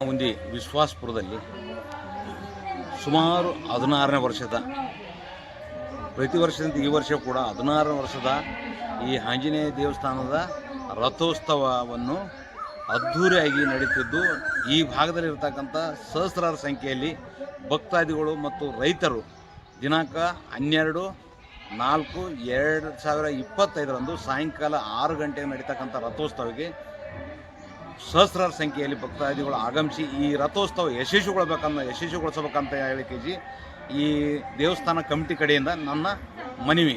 ಮುಂದೆ ವಿಶ್ವಾಸಪುರದಲ್ಲಿ ಸುಮಾರು ಹದಿನಾರನೇ ವರ್ಷದ ಪ್ರತಿ ವರ್ಷದಂತೆ ಈ ವರ್ಷ ಕೂಡ ಹದಿನಾರನೇ ವರ್ಷದ ಈ ಆಂಜನೇಯ ದೇವಸ್ಥಾನದ ರಥೋತ್ಸವವನ್ನು ಅದ್ಧೂರಿಯಾಗಿ ನಡೀತಿದ್ದು ಈ ಭಾಗದಲ್ಲಿರ್ತಕ್ಕಂಥ ಸಹಸ್ರಾರು ಸಂಖ್ಯೆಯಲ್ಲಿ ಭಕ್ತಾದಿಗಳು ಮತ್ತು ರೈತರು ದಿನಾಂಕ ಹನ್ನೆರಡು, ನಾಲ್ಕು, ಎರಡು ಸಾವಿರ ಇಪ್ಪತ್ತೈದರಂದು ಸಾಯಂಕಾಲ ಆರು ಗಂಟೆಗೆ ನಡೀತಕ್ಕಂಥ ರಥೋತ್ಸವಕ್ಕೆ ಸಹಸ್ರಾರು ಸಂಖ್ಯೆಯಲ್ಲಿ ಭಕ್ತಾದಿಗಳು ಆಗಮಿಸಿ ಈ ರಥೋತ್ಸವ ಯಶಸ್ವಿಗೊಳ್ಬೇಕನ್ನ ಯಶಸ್ವಿಗೊಳಿಸಬೇಕಂತ ಹೇಳಿ ಕೆ ಜಿ ಈ ದೇವಸ್ಥಾನ ಕಮಿಟಿ ಕಡೆಯಿಂದ ನನ್ನ ಮನವಿ.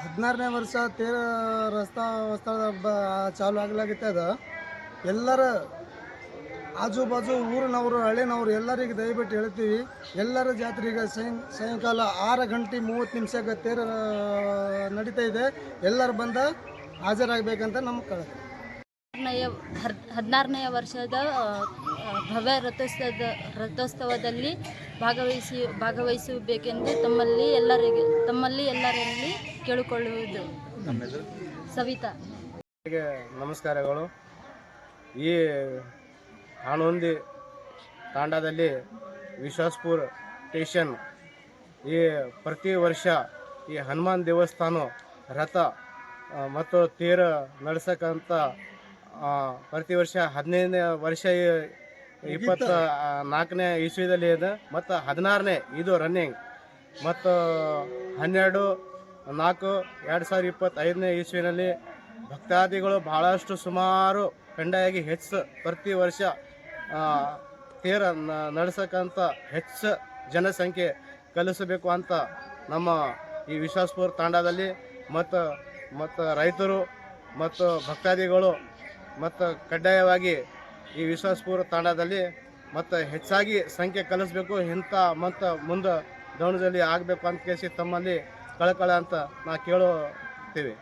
ಹದಿನಾರನೇ ವರ್ಷ ತೇರ ರಸ್ತಾ ಸ್ಥಳ ಹಬ್ಬ ಚಾಲು ಆಗ್ಲಾಗಿತ್ತದ ಎಲ್ಲರ ಆಜು ಬಾಜು ಊರಿನವರು, ಹಳ್ಳಿನವರು ಎಲ್ಲರಿಗೆ ದಯವಿಟ್ಟು ಹೇಳ್ತೀವಿ. ಎಲ್ಲರ ಜಾತ್ರೆಗೆ ಸಾಯಂ ಸಾಯಂಕಾಲ ಆರು ಗಂಟೆ ಮೂವತ್ತು ನಿಮಿಷಕ್ಕೆ ತೇರ, ನಡೀತಾ ಇದೆ. ಎಲ್ಲರೂ ಬಂದ ಹಾಜರಾಗಬೇಕಂತ ನಮ್ಮ ಕಳೆ ಹದಿನಾರನೆಯ ಹದಿನಾರನೆಯ ವರ್ಷದ ಭವ್ಯ ರಥೋತ್ಸವದ, ರಥೋತ್ಸವದಲ್ಲಿ ಭಾಗವಹಿಸಿ, ಭಾಗವಹಿಸಬೇಕೆಂದು ತಮ್ಮಲ್ಲಿ ಎಲ್ಲರಿಗೆ, ತಮ್ಮಲ್ಲಿ ಎಲ್ಲರಲ್ಲಿ ಕೇಳಿಕೊಳ್ಳುವುದು. ಸವಿತಾ. ನಮಸ್ಕಾರಗಳು. ಈ ಹಾನೊಂದಿ ತಾಂಡದಲ್ಲಿ ವಿಶ್ವಾಸ್ಪುರ್ ಸ್ಟೇಷನ್ ಈ ಪ್ರತಿ ವರ್ಷ ಈ ಹನುಮಾನ್ ದೇವಸ್ಥಾನ ರಥ ಮತ್ತು ತೇರ ನಡೆಸಕ್ಕಂಥ ಪ್ರತಿ ವರ್ಷ ಹದಿನೈದನೇ ವರ್ಷ ಈ- ಇಪ್ಪತ್ತ ನಾಲ್ಕನೇ ಇಸ್ವಿದಲ್ಲಿ ಇದೆ ಮತ್ತು ಹದಿನಾರನೇ ಇದು ರನ್ನಿಂಗ್ ಮತ್ತು ಹನ್ನೆರಡು ನಾಲ್ಕು ಎರಡು ಸಾವಿರದ ಇಪ್ಪತ್ತೈದನೇ ಇಸ್ವಿನಲ್ಲಿ ಭಕ್ತಾದಿಗಳು ಬಹಳಷ್ಟು ಸುಮಾರು ಖಂಡಾಯಾಗಿ ಹೆಚ್ಚು ಪ್ರತಿ ವರ್ಷ ತೇರ ನಡೆಸಕ್ಕಂಥ ಹೆಚ್ಚು ಜನಸಂಖ್ಯೆ ಕಲಿಸಬೇಕು ಅಂತ ನಮ್ಮ ಈ ವಿಶ್ವಾಸ್ಪುರ ತಾಂಡದಲ್ಲಿ ಮತ್ತು ಮತ್ತು ರೈತರು ಮತ್ತು ಭಕ್ತಾದಿಗಳು ಮತ್ತು ಕಡ್ಡಾಯವಾಗಿ ಈ ವಿಶ್ವಾಸ್ಪುರ ತಾಂಡದಲ್ಲಿ ಮತ್ತು ಹೆಚ್ಚಾಗಿ ಸಂಖ್ಯೆ ಕಲಿಸ್ಬೇಕು, ಇಂಥ ಮತ್ತು ಮುಂದೆ ದೌಣದಲ್ಲಿ ಆಗಬೇಕು ಅಂತ ಕೇಳಿಸಿ ತಮ್ಮಲ್ಲಿ ಕಳಕಳ ಅಂತ ನಾ ಕೇಳುತ್ತೀವಿ